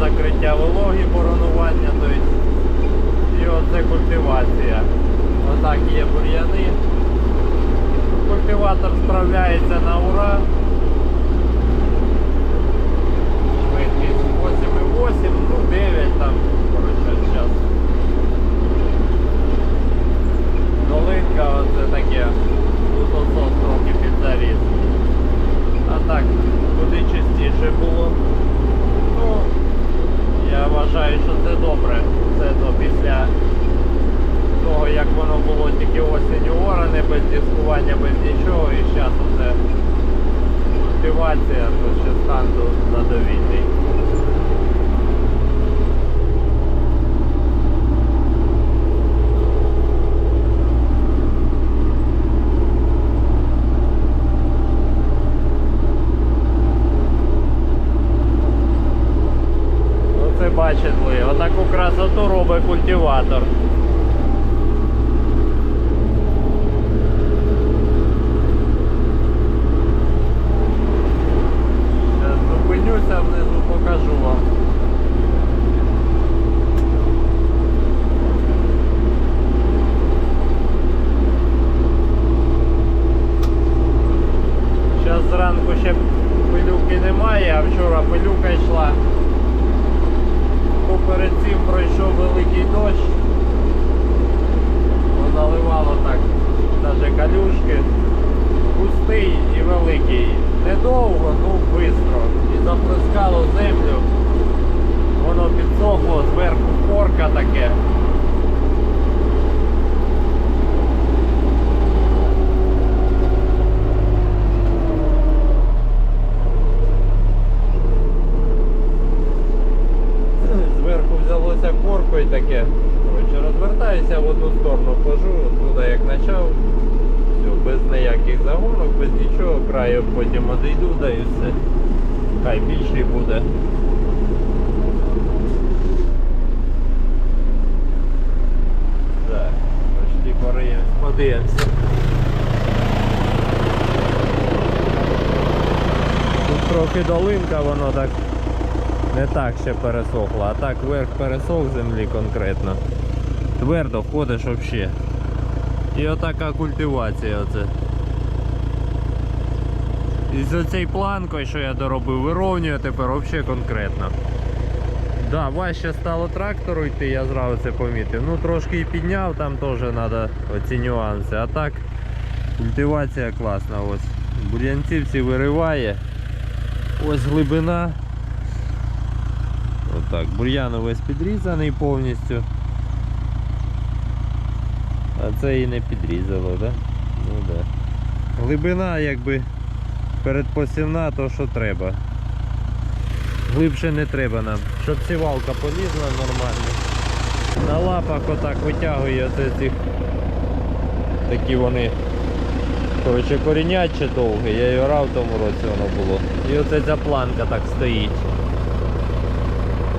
закриття вологі, боронування, тобто і оце культивація. Отак є бур'яни. Культиватор справляється на ура. Швидкість 8,8, ну 9 там, коротше, зараз. Долинка оце таке. Тут осос трохи підзаріс. А так, куди чистіше було. Ну, я вважаю, що це добре. Це то після того, як воно було тільки осінню оране, без дискування, без нічого, і зараз оце культивація, то ще стан тут задовільний. Оце бачили, отаку красоту робить культиватор. Зараз зупинюся, внизу покажу вам. Зараз зранку ще пилюки немає, а вчора пилюка йшла. Бо перед цим пройшов великий дощ. Наливало так навіть калюшки. Густий і великий. Недовго, ну швидко. І заплескало землю. Воно підсохло, зверху корка таке. Зверху взялося коркою таке. Коротше, розвертаюся в одну сторону, хожу, туди як почав. Все, без ніяких загонок, без нічого, краю потім одійду, да і все. Хай більший буде. Так, почти подивимося. Тут трохи долинка, воно так не так ще пересохло, а так верх пересох землі конкретно. Твердо ходиш взагалі. І отака культивація оце. І з оцей планкою, що я доробив, вирівнює тепер взагалі конкретно. Да, важче стало трактору йти, я зразу це помітив. Ну трошки і підняв, там теж треба оці нюанси. А так культивація класна. Ось. Бур'янці всі вириває. Ось глибина. Отак, бур'ян увесь підрізаний повністю. А це і не підрізало, да? Ну да. Глибина якби передпосівна, то що треба. Глибше не треба нам. Щоб сівалка полізла нормально. На лапах отак витягує оце цих такі вони. Коротше, коріняче довге, я її орав в тому році воно було. І оце ця планка так стоїть.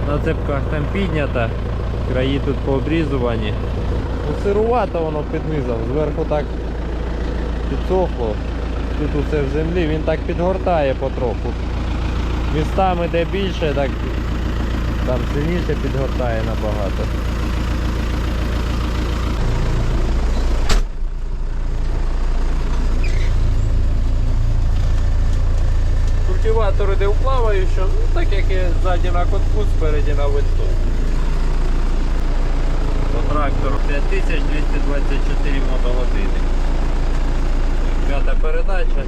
На цепках там піднята, краї тут пообрізувані. Ну, сирувато воно під низом, зверху так підсохло. Тут усе в землі, він так підгортає потроху. Містами де більше, так там сильніше підгортає набагато. Культиватор іде вплаваючи, ну так як і ззаді на котку, спереді на винту. По трактору 5224 мотогодини. П'ята передача.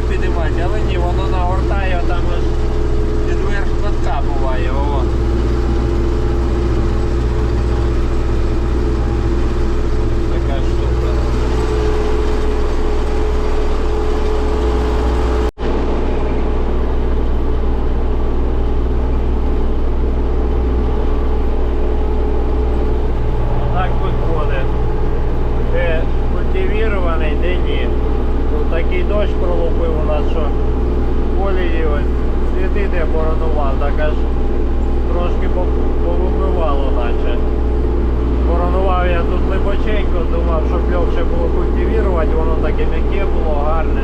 собі підіймати, але ні, воно нагортає там аж підверх катка буває. О. дощ пролупив у нас, що колії ось сліди де поранував, так аж трошки повимивало наче. Поранував я тут глибоченько, думав, щоб легше було культивірувати, воно таке м'яке було, гарне.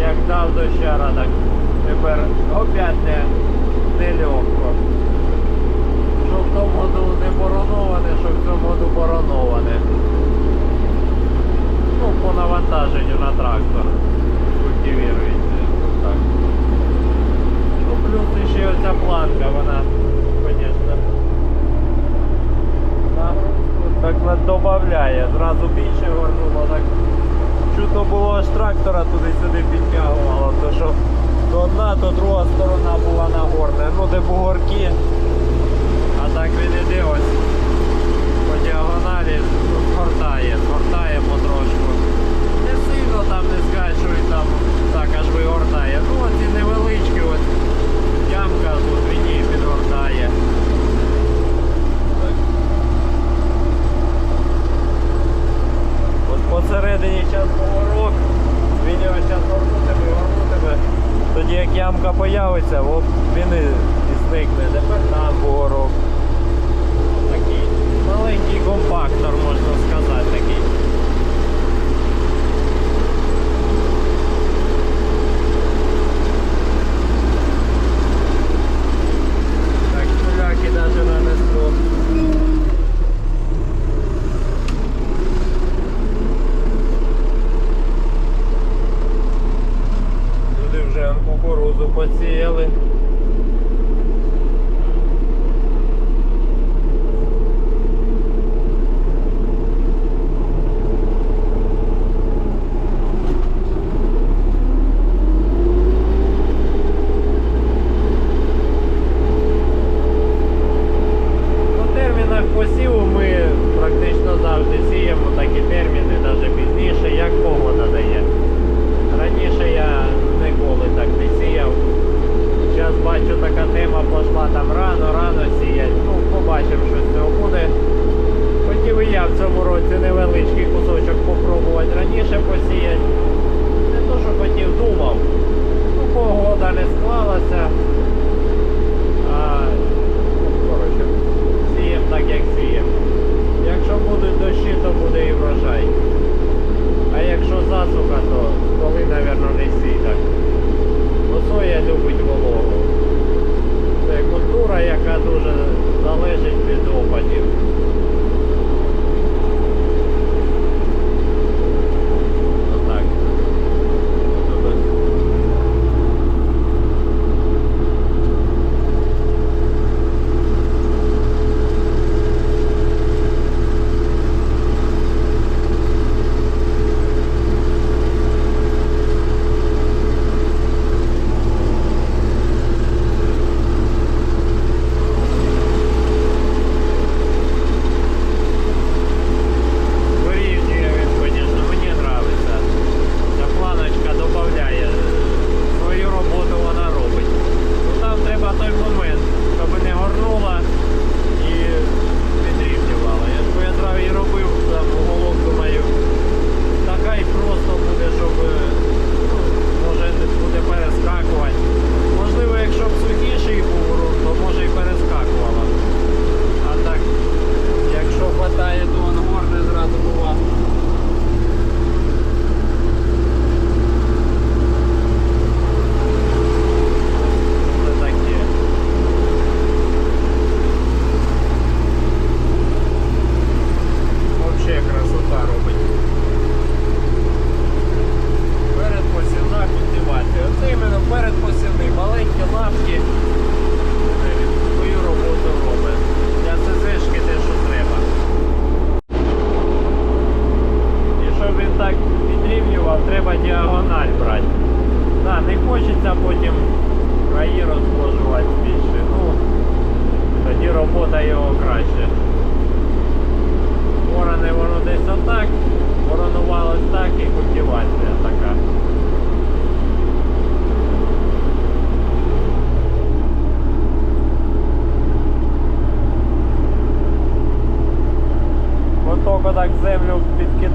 Як дав дощара, так тепер опять не, не легко. Що в тому году не бороноване, що в цьому году бороноване ну, по навантаженню на трактор культивірується. Так. Ну, плюс ще оця планка, вона, звісно, так додає. Зразу більше горнуло, так чутно було аж трактора туди-сюди підтягувало, то що то одна, то друга сторона була на горне. Ну де бугорки, а так він іде ось діагоналі гортає, гортає потрошку.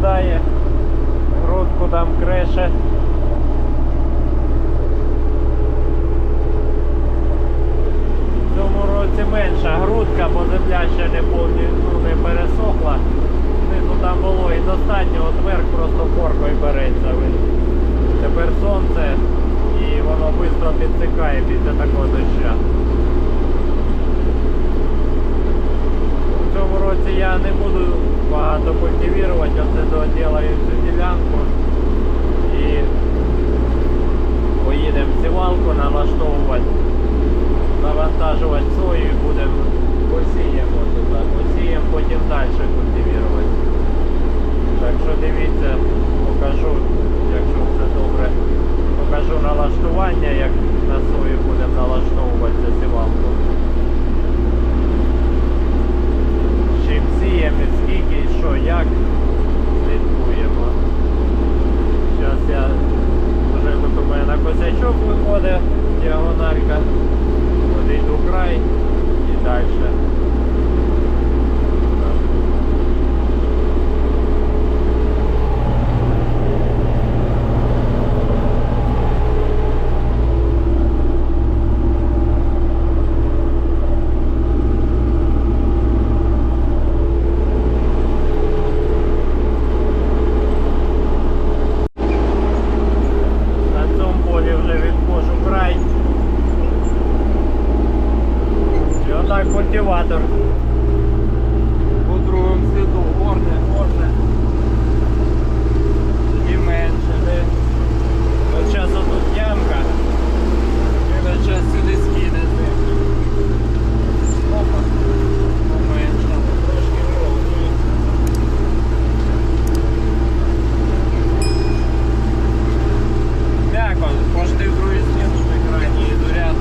кидає, грудку там креше. В цьому році менша грудка, бо земля ще не повністю не пересохла. Знизу там було і достатньо, от верх просто коркою береться. Тепер сонце і воно швидко підсикає після такого дощу. Багато культивувати, оце доділаю цю ділянку і поїдемо сівалку налаштовувати, навантажувати сою і будемо посіємо туди, посіємо, потім далі культивувати. Так що дивіться, покажу, якщо все добре, покажу налаштування, як на сою будемо налаштовувати сівалку. чим сіємо, і скільки, і що, як слідкуємо. Зараз я вже тут у мене на косячок виходить діагональка, от йду край і далі. На цьому полі вже відходжу край. І отак культиватор. По другому сліду горне, горне. І менше, де. От зараз тут ямка. І на час сюди скине землю. Опа. Поменшало, трошки ровно. М'яко, пошти в другий слід уже крайній йду ряд.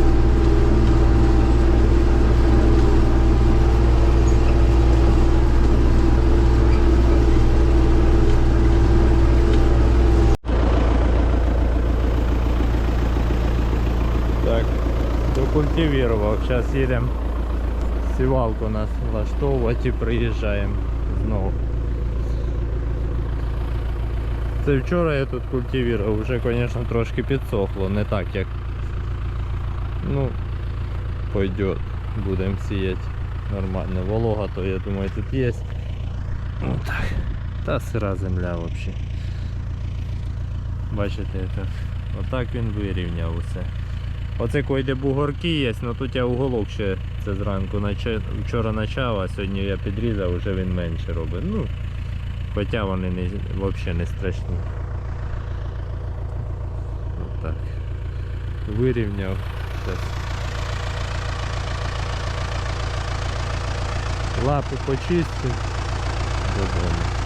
Так, докультивував. Зараз їдемо сівалку нас влаштовувати і приїжджаємо знову. Це вчора я тут культивував, вже, звісно, трошки підсохло, не так як. Ну, пойдет, будемо сіяти нормально. Волога, то я думаю тут є. Ну так. Та сира земля взагалі. Бачите, так. Отак він вирівняв усе. Оце койде бугорки є, але тут я уголок ще це зранку вчора почав, а сьогодні я підрізав, вже він менше робить. Ну, хоча вони не, взагалі не страшні. Отак. Вирівняв. Щас. Лапи почистив. Додому.